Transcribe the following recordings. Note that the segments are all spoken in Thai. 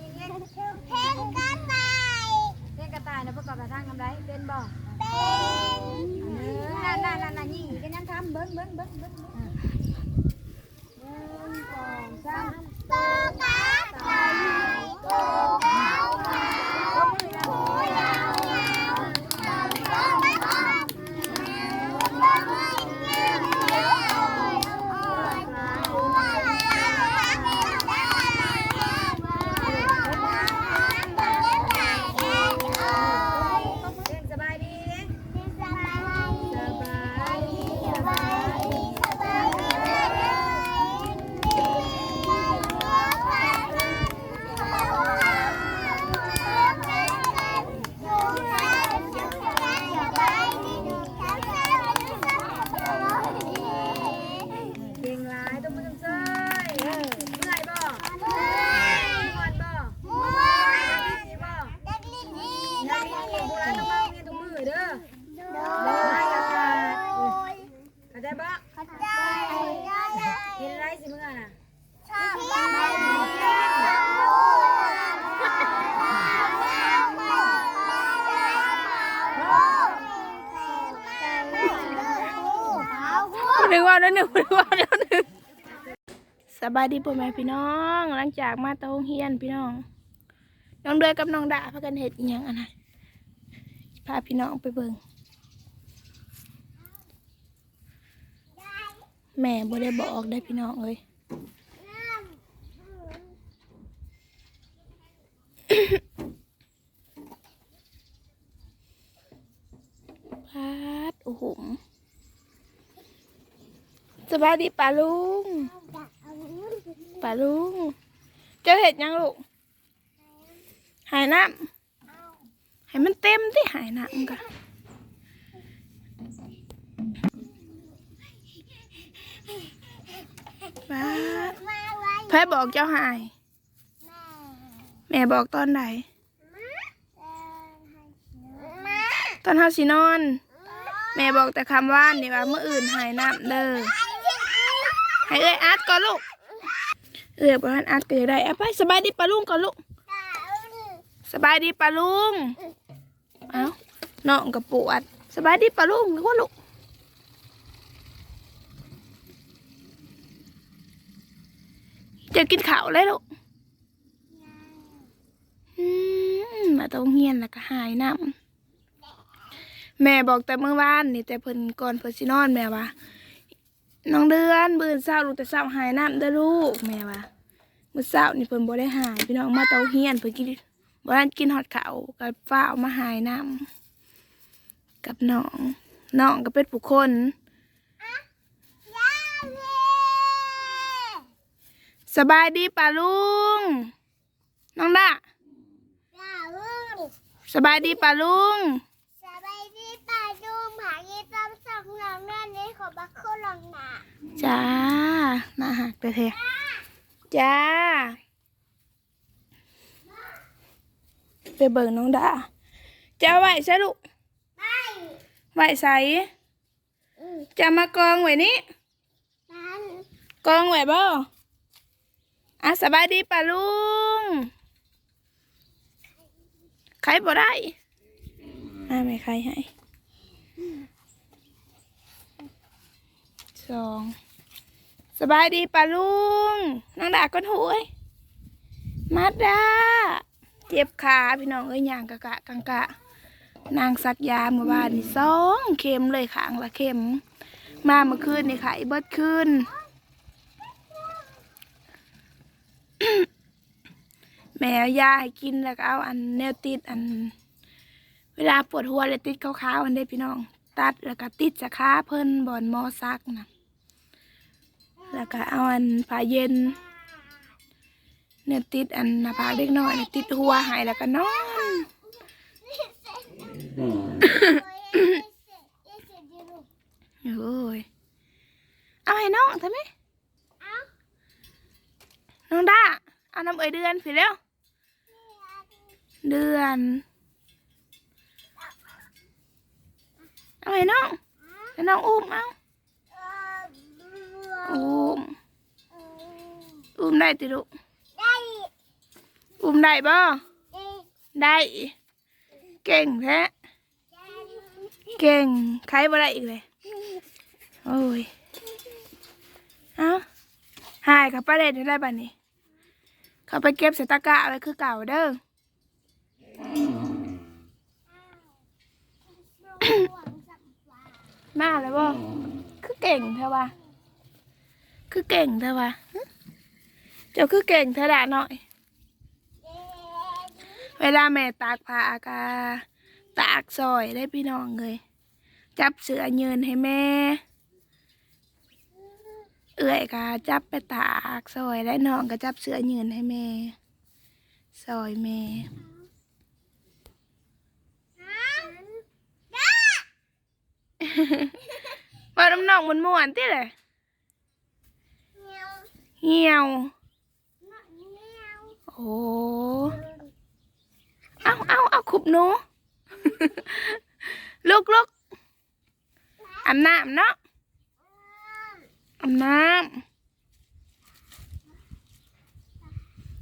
เคยยินเงี้ยเพนก็ตายเล่นกระต่ายนะประกอบกระทั่งทำไรเป็นบ่เป็นเออนั่นนั่นนั่นนั่นนี่ก็ยังทำเบิ้งเบิ้งเบิ้งเบิ้งเบิ้งหนึ่งสองสาม โตกาไก่โตขาวขาว ยกมือนะ หูยาวยาวตามโตไม่ออกแมวไม่เงี้ยวเงี้ยวโอ้ยโอ้ยว่าแล้วไม่ได้โอ้ย เล่นสบายดี สบายดี สบายดี สบายดีสบายดี เก่งหลายต้องมือต้องเซ้ยเมื่อยบ่ม่วนบ่ดีบ่อยากมีโบราณต้องมาเงี้ยทุกมือเด้อเข้าใจบ่เห็นไรสิเมื่อน่ะ นึกว่าเดี๋ยว หนึ่งว่าเดี๋ยวหนึ่งสบายดีพ่อแม่พี่น้อง หลังจากมาตะโงเฮียนพี่น้อง น้องเดือยกับน้องดาพากันเห็ดอหยังอะนะพาพี่น้องไปเบิ่งแม่บ่ได้บอกได้พี่น้องเลยพัดโอ้โห สบายดีป่าลุงป่าลุง เจ้าเห็ดยังลูกหายน้ำให้มันเต็มที่หายน้ำกันป้าพ่บอกเจ้าหาย แม่บอกตอนไหนตอนเฮาสินอน แม่บอกแต่คำว่านนี่ว่าเมื่ออื่นหายน้ำเด้อ ให้เอ้ยอัดก่อนลูกเอ้ยบอกให้อัดก็จะได้เอาไปสบายดีปะลุงก่อนลูกสบายดีปะลุงเอ้าน้องกับปวดสบายดีปะลุงก็ลูกจะกินข้าวเลยลูกอืมมาตรงเฮียนแล้วก็หายน้ำแม่บอกแต่เมื่อวานนี่แต่เพิ่นก่อนเพิ่นสินอนแม่ว่า น้องเดือนบืนเศร้าลูกแต่เศร้าหายน้ำเด้อลูกแม่ว่ามื้อเศร้านี่เพิ่นบ่ได้หายพี่น้องมาเตาเฮียนเพิ่นกินบ่ทันกินฮอดข้าวก็ฟ้าวมาหายน้ำกับน้องน้องก็เป็นผู้คนสบายดีป่าลุง น้องดาสบายดีป่าลุง สบายดีป่าดูหมายีต้ มสักหนังนั่นนี่ขอบักเข้าหลังหนาจ้าน่าหักแต่เทจ้า ไปเบิ่งน้องดาจะเอาไหวใช่ลูกไปไหวใสจะมากองไว้นี้นั้นกองไว้บ่อะสบายดีป่ะลุงใครบ่ได้อะไม่ใครให้ สองสบายดีป่ะลุงน้องดาก้นหูเอ้ยมาดาเจ็บขาพี่น้องเอ้ยย่างกะกะกังกะ นางสักยาเมื่อวานนี่สองเข็มเลยขางละเข็ม มาเมื่อคืนนี่ไข่เบิดคืนแม่เอายาให้กินแล้วก็เอาอันแนวติดอัน เวลาปวดหัวเลยติดขาวๆอันได้พี่น้อง ตัดแล้วก็ติดจะค้าเพิ่นบอนมอซักนะ แล้วก็เอาอันผ้าเย็น เนี่ยติดอันหน้าผากเล็กน้อยเนี่ยติดหัวหายแล้วก็นอน โอ้ยเอาให้น้องทำไมน้องด้าเอาน้ำเอ่ยเดือนผิดแล้วเดือนเอาให้น้องให้น้องอุ้มเอา อุ้มอุ้มได้ติลูกอุ้มได้บ่ได้ เก่งแท้เก่งใครบ่ได้อีกเลยโอ้ยเอาหายกับป้าเด็ดได้บ้านี้เขาไปเก็บใส่ตะกร้าไว้คือเก่าเด้อมาแล้วบ่คือเก่งเธอวะ คือเก่งเธอวะหึเจ้าคือเก่งเธอด่าหน่อย เวลาแม่ตากผ้าอากาตากซอยได้พี่น้องเลยจับเสือเยินให้แม่ เอื่อยก็จับไปตากซอยและน้องก็จับเสือเยินให้แม่ซอยแม่ว่าน้ำนองมันม่วนๆติเลย เหี่ยว โอ้เอาเอาเอาขุบหนูลุกลุกอาบน้ำเนาะอาบน้ำ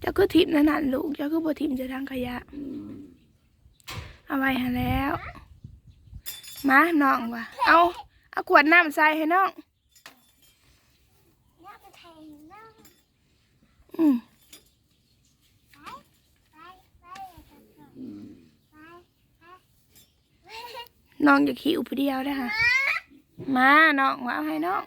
เจ้าก็ทิมนั่นน่ะลูกเจ้าก็บ่ทิมจะทางขยะ เอาไว้หาแล้ว มาน้องว่ะเอา เอาขวดน้ำใส่ให้น้อง อืมน้องอย่าขี้อุปเดียวได้ค่ะ มาน้องว่าเอาให้น้อง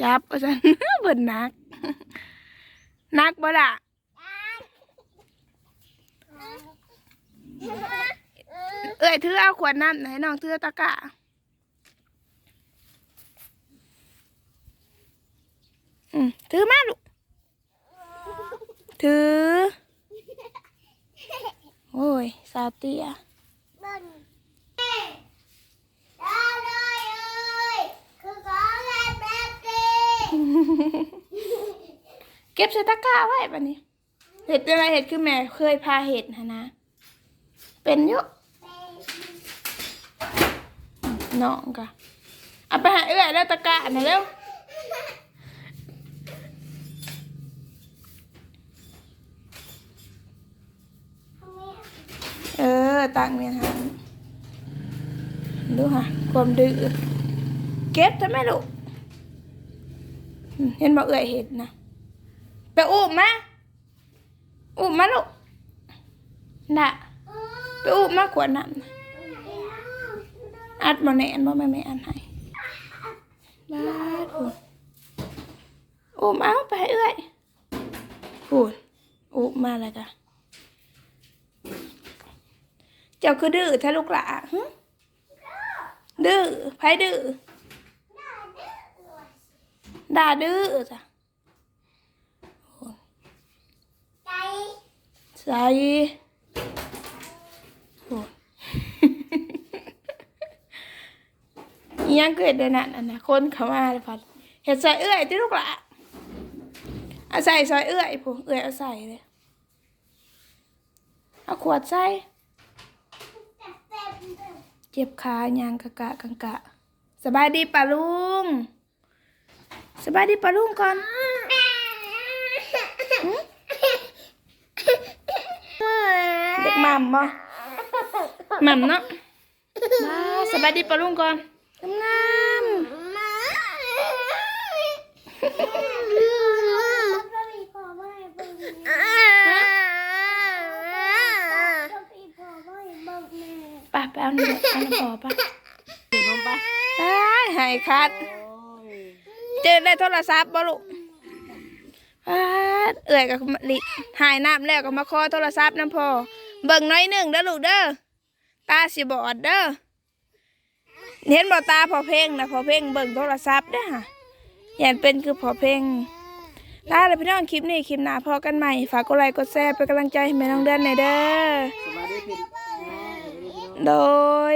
จับอาจารย์เบิดนัก นักบ่ล่ะเอ้ยถือเอาขวดน้ำไหนน้องถือตะกร้าอืม ถือมาลูก ถือ โอ้ย สาวเตียเก็บใส่ตะกร้าไว้ปะนี้ เห็ดอะไรเห็ดคือแม่เคยพาเห็ดนะนะ เป็นยุน้องกะเอาไปหาเอื้อยแล้วตะกร้าหน่อยเร็ว เออตังเมียหันดูค่ะ ควา มดื้อเก็บทำไมลูกเห็นบอกเอื่อยเห็นนะไปอุ้มมาอุ้มมาลูกน่ะไปอุ้มมากกว่านั้นอัดมาแนนบ่แม่แม่อันให้บ้าดพูนอุ้มเอาไปให้เอื่อยพูนอุ้มมาแล้วจ้ะเจ้าคือดื้อถ้าลูกหลาหึ ดื้อไผดื้อด่าดื้อจ้ะใส่โอ้ยอิหยังเกิดเดนั่นนะคนเขามาเลยพัดเห็ดใส่เอื้อยที่ลูกหละเอาใส่ซอยเอื้อยผู้เอื้อยเอาใส่เลยเอาขวดใส่ เจ็บขายางกะกะกังกะ สบายดีป่ะลุง สบายดีป่ะลุงก่อนหึเด็กหม่ำบ่หม่ำเนาะมาสบายดีป่ะลุงก่อนงามๆไป่ะ ไปเอาหนึ่งเอาหนึ่งพอป่ะได้หายคัด เจอได้โทรศัพท์บ่ลูกปัดเอื่อยกับลิหายน้ำแล้วก็มาขอโทรศัพท์น้ำพอ เบิ่งน้อยหนึ่งเด้อลูกเด้อ ตาสิบอดเด้อ เห็นบ่ตาพอเพ่งนะพอเพ่งเบิ่งโทรศัพท์เด้อค่ะอย่าเป็นคือพอเพ่งลาเลยพี่น้องคลิปนี้คลิปหน้าพอกันใหม่ ฝากกดไลค์กดแชร์เป็นกำลังใจให้แม่น้องเดือนหน่อยเด้อ โดย